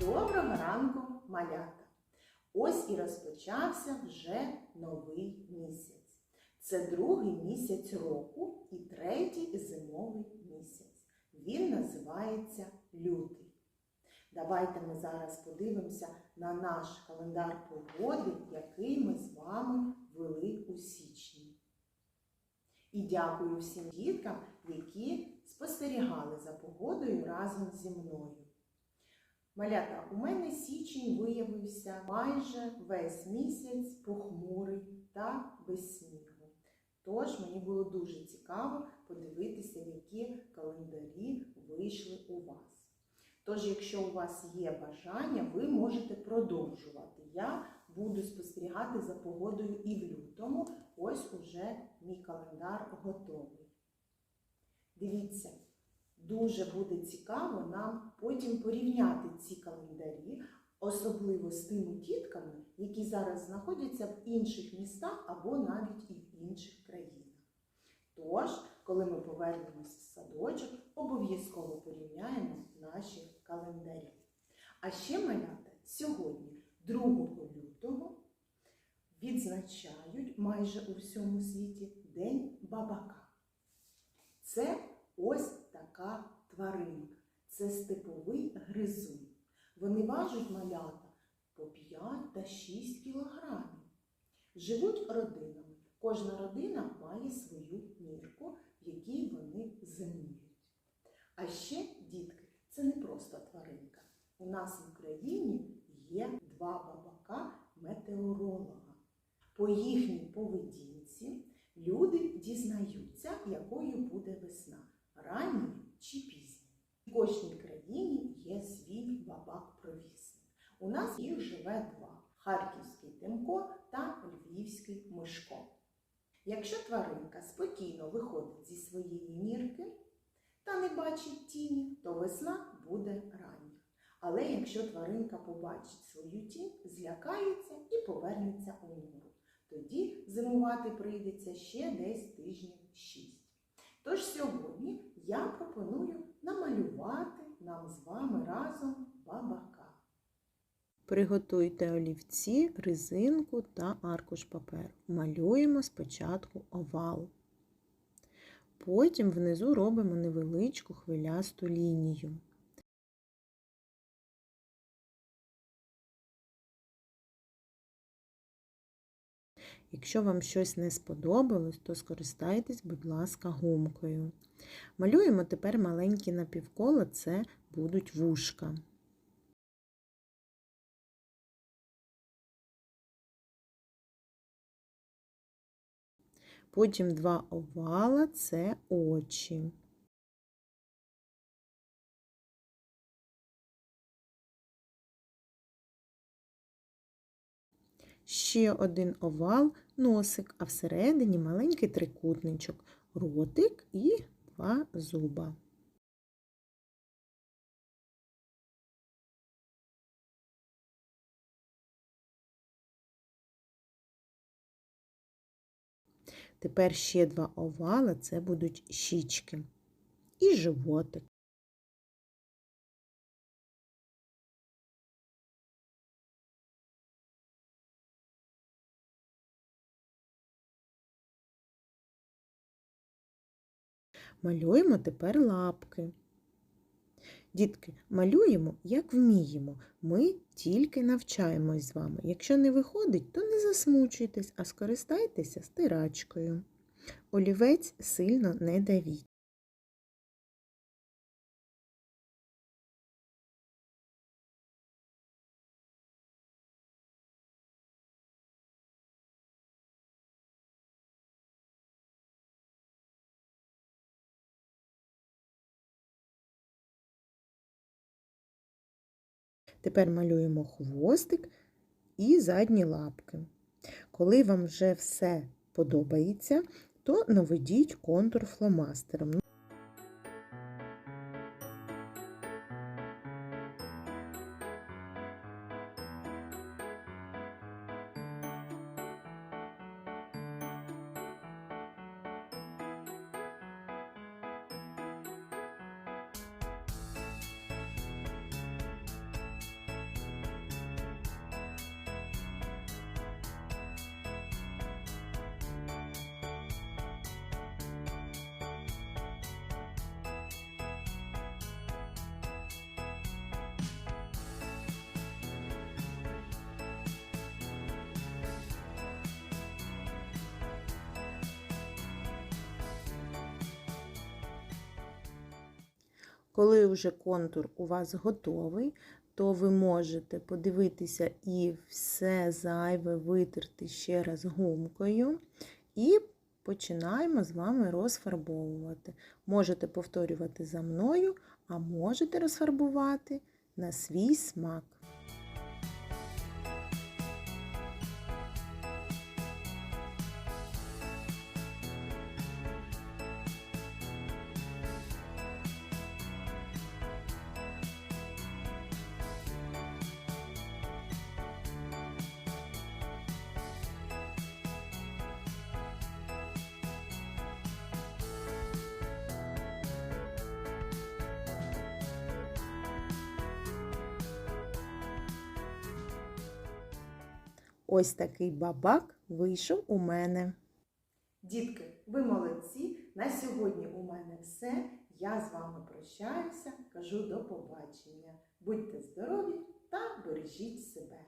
Доброго ранку, малята! Ось і розпочався вже новий місяць. Це другий місяць року і третій зимовий місяць. Він називається лютий. Давайте ми зараз подивимося на наш календар погоди, який ми з вами вели у січні. І дякую всім діткам, які спостерігали за погодою разом зі мною. Малята, у мене січень виявився майже весь місяць похмурий та без снігу. Тож мені було дуже цікаво подивитися, які календарі вийшли у вас. Тож, якщо у вас є бажання, ви можете продовжувати. Я буду спостерігати за погодою і в лютому. Ось уже мій календар готовий. Дивіться, дуже буде цікаво нам потім порівняти ці календарі, особливо з тими дітками, які зараз знаходяться в інших містах або навіть і в інших країнах. Тож, коли ми повернемось в садочок, обов'язково порівняємо наші календарі. А ще малята сьогодні, 2 лютого, відзначають майже у всьому світі День бабака. Це ось така тваринка. Це степовий гризун. Вони важать малята по 5 та 6 кілограмів. Живуть родинами. Кожна родина має свою нірку, в якій вони зимують. А ще, дітки, це не просто тваринка. У нас в Україні є два бабака метеоролога. По їхній поведінці люди дізнаються, якою буде весна ранньою чи пізньою. В кожній країні є свій бабак-провісник. У нас їх живе два: Харківський Тимко та Львівський Мишко. Якщо тваринка спокійно виходить зі своєї нірки та не бачить тіні, то весна буде рання. Але якщо тваринка побачить свою тінь, злякається і повернеться у нору. Тоді зимувати прийдеться ще десь тижнів шість. Тож сьогодні я пропоную намалювати нам з вами разом бабака. Приготуйте олівці, резинку та аркуш паперу. Малюємо спочатку овал. Потім внизу робимо невеличку хвилясту лінію. Якщо вам щось не сподобалось, то скористайтесь, будь ласка, гумкою. Малюємо тепер маленькі напівкола, це будуть вушка. Потім два овала це очі. Ще один овал, носик, а всередині маленький трикутничок, ротик і два зуба. Тепер ще два овала, це будуть щічки і животик. Малюємо тепер лапки. Дітки, малюємо, як вміємо. Ми тільки навчаємось з вами. Якщо не виходить, то не засмучуйтесь, а скористайтеся стирачкою. Олівець сильно не давіть. Тепер малюємо хвостик і задні лапки. Коли вам вже все подобається, то наведіть контур фломастером. Коли вже контур у вас готовий, то ви можете подивитися і все зайве витерти ще раз гумкою. І починаємо з вами розфарбовувати. Можете повторювати за мною, а можете розфарбувати на свій смак. Ось такий бабак вийшов у мене. Дітки, ви молодці. На сьогодні у мене все. Я з вами прощаюся, кажу до побачення. Будьте здорові та бережіть себе.